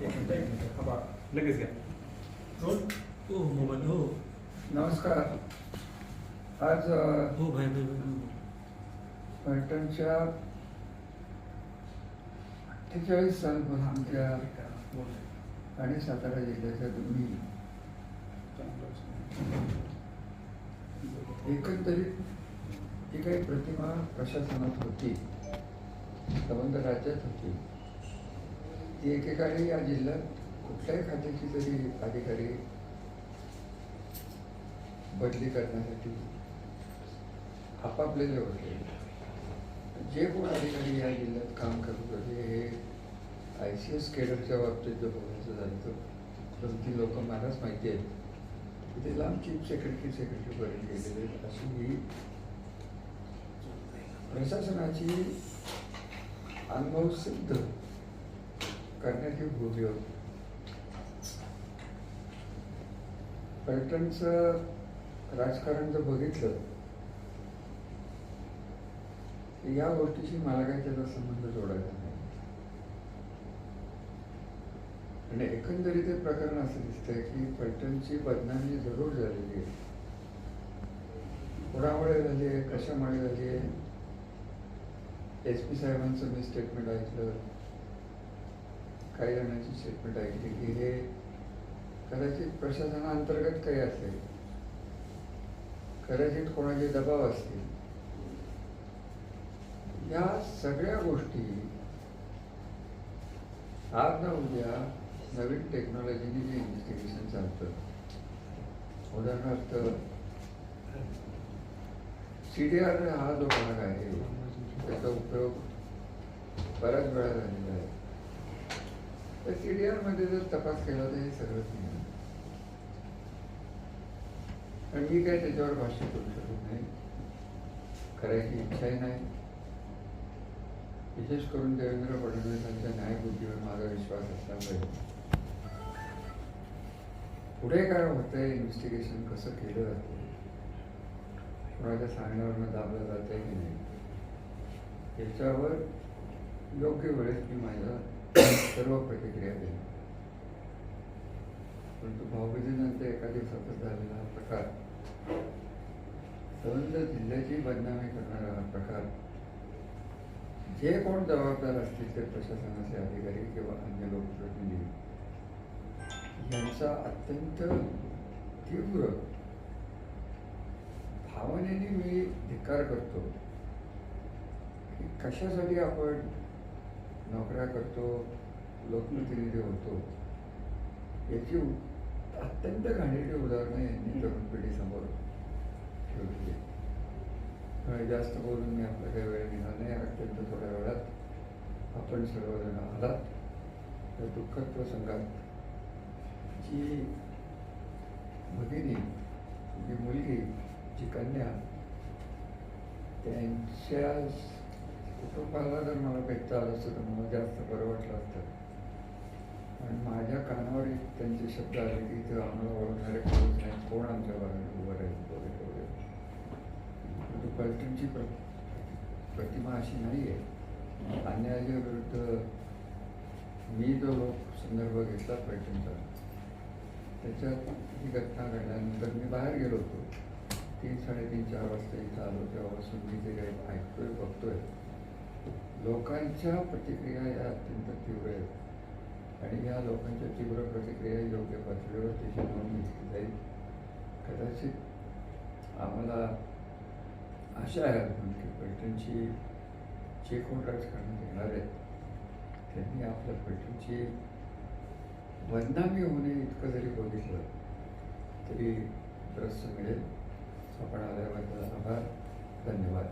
एक मिनिट एक मिनिट हा बघा लगेच घ्या रोल हो मोबाईल हो नमस्कार. आज अ, हो भाई भाई भाई फलटणच्या अठ्ठेचाळीस सालपासून आमच्या आणि सातारा जिल्ह्याच्या दोन्ही एकंदरीत जी काही प्रतिमा प्रशासनात होती? संबंध राज्यात होती? ती एकेकाळी या जिल्ह्यात कुठल्याही खात्याची तरी अधिकारी बदली करण्यासाठी आपापलेले होते जे कोण अधिकारी या जिल्ह्यात काम करत होते हे आय सी एस केडरच्या बाबतीत जो बोलायचं झालं तर ती लोक मलाच माहिती आहेत की ते लांब चीफ सेक्रेटरी सेक्रेटरीपर्यंत गेलेले आहेत. अशी ही प्रशासनाची अनुभव सिद्ध करण्याची भूमी होती. पर्यटनचं राजकारण जर बघितलं या गोष्टीशी मला काही त्याचा संबंध जोडायचा नाही. आणि एकंदरीत हे प्रकरण असं दिसतंय की पर्यटनची बदनामी जरूर झालेली आहे. कोणामुळे झाली आहे? कशामुळे झाली आहे? एस पी साहेबांचं मी स्टेटमेंट ऐकलं. काही जणांची स्टेटमेंट ऐकली की हे कदाचित प्रशासनाअंतर्गत काही असेल. कदाचित कोणाचे दबाव असतील. या सगळ्या गोष्टी आज ना उद्या नवीन टेक्नॉलॉजीने जे इन्व्हेस्टिगेशन चालतं. उदाहरणार्थ सी डी आर हा जो भाग आहे त्याचा उपयोग बऱ्याच वेळा झालेला आहे. तर सी डी आरमध्ये जर तपास केला तर हे सगळंच नाही पण मी काय त्याच्यावर भाष्य करू शकत नाही करायची इच्छाही नाही विशेष करून देवेंद्र फडणवीसांच्या न्यायबुद्धीवर माझा विश्वास असल्यामुळे पुढे काय होतंय इन्व्हेस्टिगेशन कसं केलं जातं कोणाच्या सांगण्यावरनं दाबलं जात आहे की नाही याच्यावर योग्य वेळेस मी माझ्या सर्व प्रतिक्रिया दिली परंतु भाऊबीजेनंतर एका दिवसातच झालेला हा प्रकार संबंध जिल्ह्याची बदनामी करणारा हा प्रकार जे कोण जबाबदार असतील ते प्रशासनाचे अधिकारी किंवा अन्य लोकप्रतिनिधी यांचा अत्यंत तीव्र भावनेने मी धिक्कार करतो की कशासाठी आपण नोकऱ्या करतो लोकप्रतिनिधी होतो. याची अत्यंत घाणेरडी उदाहरणं यांनी तरुण पिढीसमोर ठेवली त्यामुळे जास्त बोलून मी आपला काही वेळ निघाला नाही. अत्यंत थोड्या वेळात आपण सर्वजण आलात. त्या दुःखद प्रसंगात जी भगिनी जी मुलगी जी कन्या त्यांच्या कुटुंबाला जर मला भेटता आलं असतं तर मला जास्त बरं वाटलं असतं. आणि माझ्या कानावर एक त्यांचे शब्द आले की इथं आम्हाला ओळखणारे कोणीच नाही कोण आमच्या बाजूने उभं राहील वगैरे वगैरे. परंतु पलटणची प्र प्रतिमा अशी नाही आहे अन्यायाच्या विरुद्ध मी जो लोक संदर्भ घेतला पलटणचा त्याच्यात ही घटना घडल्यानंतर मी बाहेर गेलो होतो. तीन साडेतीन चार वाजता इथं आलो तेव्हापासून मी ते काही ऐकतोय बघतोय लोकांच्या प्रतिक्रिया या अत्यंत तीव्र आहेत. आणि या लोकांच्या तीव्र प्रतिक्रिया योग्य पातळीवर तिची नोंद घेतली जाईल. कदाचित आम्हाला आशा आहे अजून की पैठणची जे कोण राजकारण येणार आहेत त्यांनी आपल्या पैठणची बदनामी होणे इतकं जरी बघितलं तरी रस मिळेल. आपण आल्याबद्दल आभार. धन्यवाद.